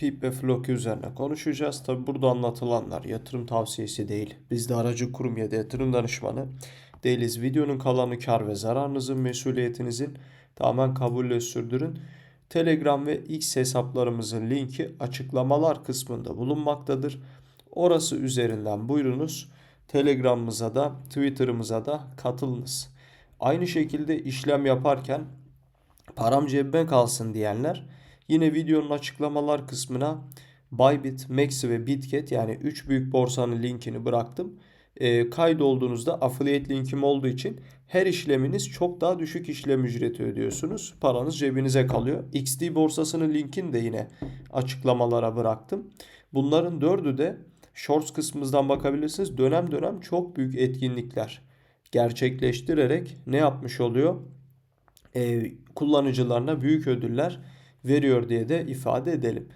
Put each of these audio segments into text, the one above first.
PIP ve Floki üzerine konuşacağız. Tabi burada anlatılanlar yatırım tavsiyesi değil. Biz de aracı kurum ya da yatırım danışmanı değiliz. Videonun kalanı kar ve zararınızın mesuliyetinizin tamamen kabulle sürdürün. Telegram ve X hesaplarımızın linki açıklamalar kısmında bulunmaktadır. Orası üzerinden buyurunuz. Telegram'ımıza da Twitter'ımıza da katılınız. Aynı şekilde işlem yaparken param cebime kalsın diyenler yine videonun açıklamalar kısmına Bybit, Maxi ve Bitget yani 3 büyük borsanın linkini bıraktım. E, kaydolduğunuzda affiliate linkim olduğu için her işleminiz çok daha düşük işlem ücreti ödüyorsunuz. Paranız cebinize kalıyor. XD borsasının linkini de yine açıklamalara bıraktım. Bunların dördü de Shorts kısmımızdan bakabilirsiniz. Dönem dönem çok büyük etkinlikler gerçekleştirerek ne yapmış oluyor? Ee, kullanıcılarına büyük ödüller veriyor diye de ifade edelim.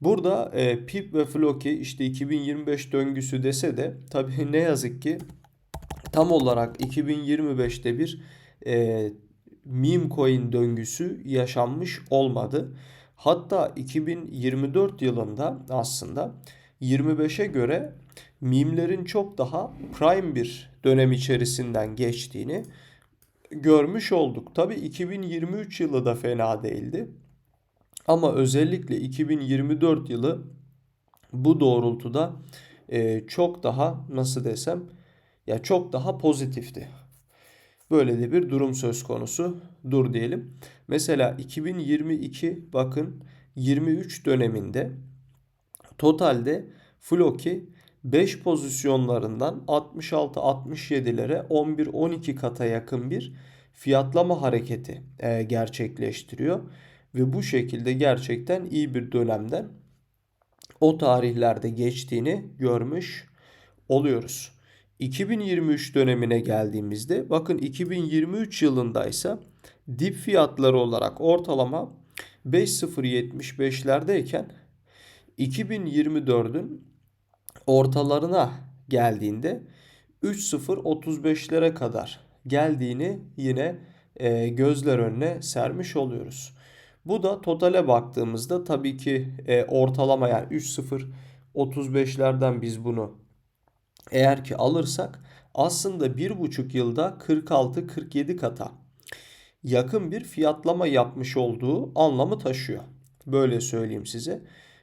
Burada e, PIP ve Floki işte 2025 döngüsü dese de tabii ne yazık ki tam olarak 2025'te bir e, meme coin döngüsü yaşanmış olmadı. Hatta 2024 yılında aslında 25'e göre mimlerin çok daha prime bir dönem içerisinden geçtiğini görmüş olduk. Tabi 2023 yılı da fena değildi. Ama özellikle 2024 yılı bu doğrultuda e, çok daha nasıl desem ya çok daha pozitifti. Böyle de bir durum söz konusu. Dur diyelim. Mesela 2022 bakın 23 döneminde totalde Floki 5 pozisyonlarından 66-67'lere 11-12 kata yakın bir fiyatlama hareketi e, gerçekleştiriyor. Ve bu şekilde gerçekten iyi bir dönemden o tarihlerde geçtiğini görmüş oluyoruz. 2023 dönemine geldiğimizde bakın 2023 yılındaysa dip fiyatları olarak ortalama 5.075'lerdeyken 2024'ün ortalarına geldiğinde 3.035'lere kadar geldiğini yine e, gözler önüne sermiş oluyoruz. Bu da totale baktığımızda tabii ki e, ortalama yani 3.035'lerden biz bunu eğer ki alırsak aslında 1,5 yılda 46-47 kata yakın bir fiyatlama yapmış olduğu anlamı taşıyor. Böyle söyleyeyim size.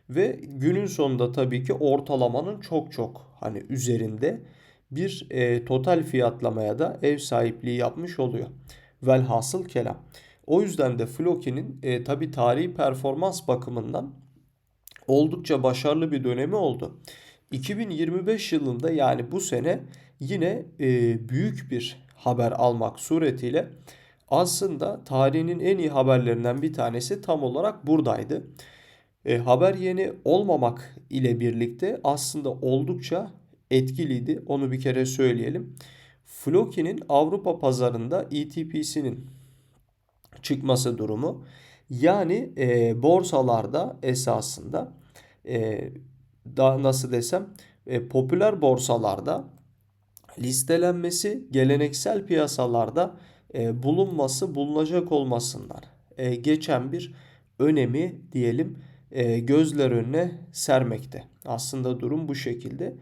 Ve günün sonunda tabii ki ortalamanın çok çok hani üzerinde bir e, total fiyatlamaya da ev sahipliği yapmış oluyor. Velhasıl kelam. O yüzden de Floki'nin e, tabii tarihi performans bakımından oldukça başarılı bir dönemi oldu. 2025 yılında yani bu sene yine e, büyük bir haber almak suretiyle aslında tarihinin en iyi haberlerinden bir tanesi tam olarak buradaydı. E, haber yeni olmamak ile birlikte aslında oldukça etkiliydi. Onu bir kere söyleyelim. Floki'nin Avrupa pazarında ETP'sinin çıkması durumu. Yani e, borsalarda esasında e, da nasıl desem e, popüler borsalarda listelenmesi geleneksel piyasalarda e, bulunması bulunacak olmasından e, geçen bir önemi diyelim e, gözler önüne sermekte. Aslında durum bu şekilde.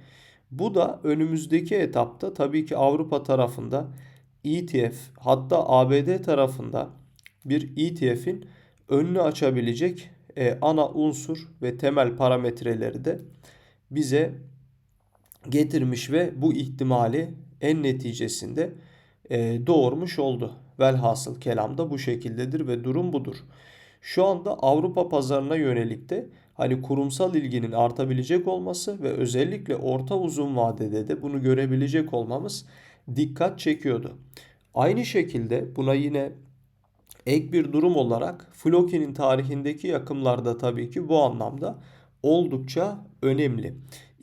Bu da önümüzdeki etapta tabii ki Avrupa tarafında ETF hatta ABD tarafında bir ETF'in önünü açabilecek e, ana unsur ve temel parametreleri de bize getirmiş ve bu ihtimali en neticesinde e, doğurmuş oldu. Velhasıl kelam da bu şekildedir ve durum budur. Şu anda Avrupa pazarına yönelik de hani kurumsal ilginin artabilecek olması ve özellikle orta uzun vadede de bunu görebilecek olmamız dikkat çekiyordu. Aynı şekilde buna yine ek bir durum olarak Floki'nin tarihindeki yakımlarda tabii ki bu anlamda oldukça önemli.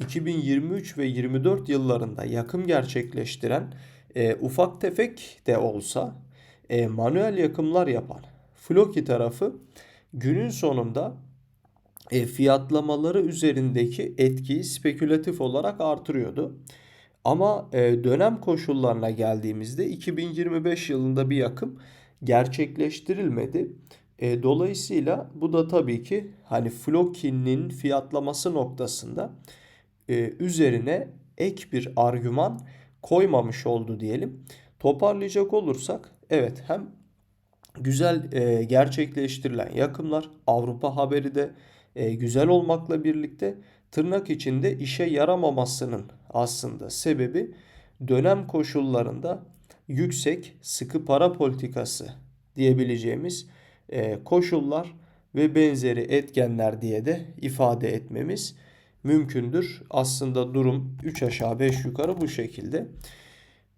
2023 ve 24 yıllarında yakım gerçekleştiren e, ufak tefek de olsa e, manuel yakımlar yapan Floki tarafı günün sonunda e, fiyatlamaları üzerindeki etkiyi spekülatif olarak artırıyordu. Ama e, dönem koşullarına geldiğimizde 2025 yılında bir yakım gerçekleştirilmedi. E, dolayısıyla bu da tabii ki hani Floki'nin fiyatlaması noktasında e, üzerine ek bir argüman koymamış oldu diyelim. Toparlayacak olursak evet hem güzel e, gerçekleştirilen yakımlar Avrupa haberi de e, güzel olmakla birlikte tırnak içinde işe yaramamasının aslında sebebi dönem koşullarında yüksek sıkı para politikası diyebileceğimiz e, koşullar ve benzeri etkenler diye de ifade etmemiz mümkündür. Aslında durum 3 aşağı 5 yukarı bu şekilde.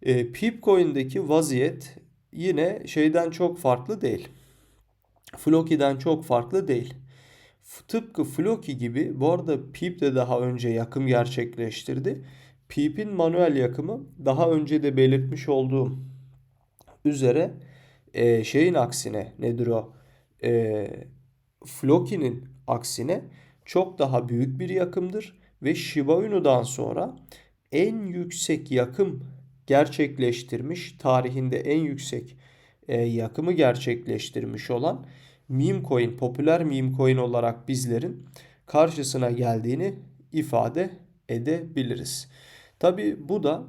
E, Pipcoin'deki vaziyet yine şeyden çok farklı değil. Floki'den çok farklı değil. Tıpkı Floki gibi bu arada Pip de daha önce yakım gerçekleştirdi. Pip'in manuel yakımı daha önce de belirtmiş olduğum üzere e, şeyin aksine nedir o? E, Floki'nin aksine çok daha büyük bir yakımdır ve Shiba Inu'dan sonra en yüksek yakım gerçekleştirmiş, tarihinde en yüksek e, yakımı gerçekleştirmiş olan meme coin, popüler meme coin olarak bizlerin karşısına geldiğini ifade edebiliriz. Tabi bu da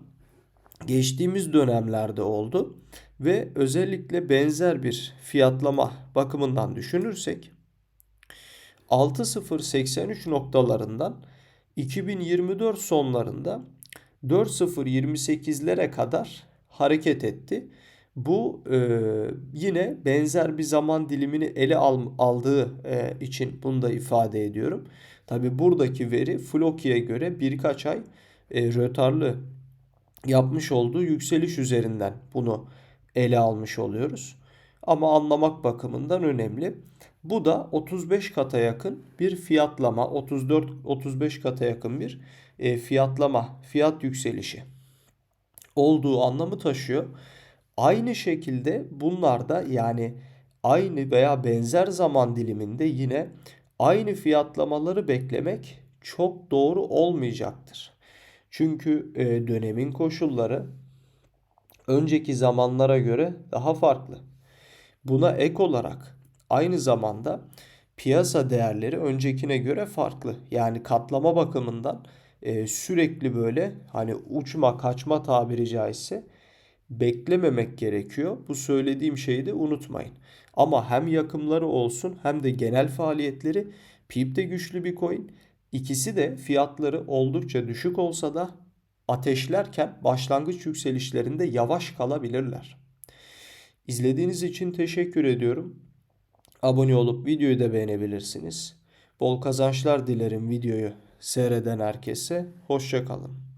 geçtiğimiz dönemlerde oldu ve özellikle benzer bir fiyatlama bakımından düşünürsek 6.083 noktalarından 2024 sonlarında 4.028'lere kadar hareket etti. Bu e, yine benzer bir zaman dilimini ele al, aldığı e, için bunu da ifade ediyorum. Tabi buradaki veri Floki'ye göre birkaç ay e, rötarlı yapmış olduğu yükseliş üzerinden bunu ele almış oluyoruz. Ama anlamak bakımından önemli. Bu da 35 kata yakın bir fiyatlama, 34-35 kata yakın bir e, fiyatlama, fiyat yükselişi olduğu anlamı taşıyor. Aynı şekilde bunlar da yani aynı veya benzer zaman diliminde yine aynı fiyatlamaları beklemek çok doğru olmayacaktır. Çünkü e, dönemin koşulları önceki zamanlara göre daha farklı. Buna ek olarak aynı zamanda piyasa değerleri öncekine göre farklı. Yani katlama bakımından e, sürekli böyle hani uçma kaçma tabiri caizse beklememek gerekiyor. Bu söylediğim şeyi de unutmayın. Ama hem yakımları olsun hem de genel faaliyetleri PIP de güçlü bir coin. İkisi de fiyatları oldukça düşük olsa da ateşlerken başlangıç yükselişlerinde yavaş kalabilirler. İzlediğiniz için teşekkür ediyorum. Abone olup videoyu da beğenebilirsiniz. Bol kazançlar dilerim videoyu seyreden herkese. Hoşçakalın.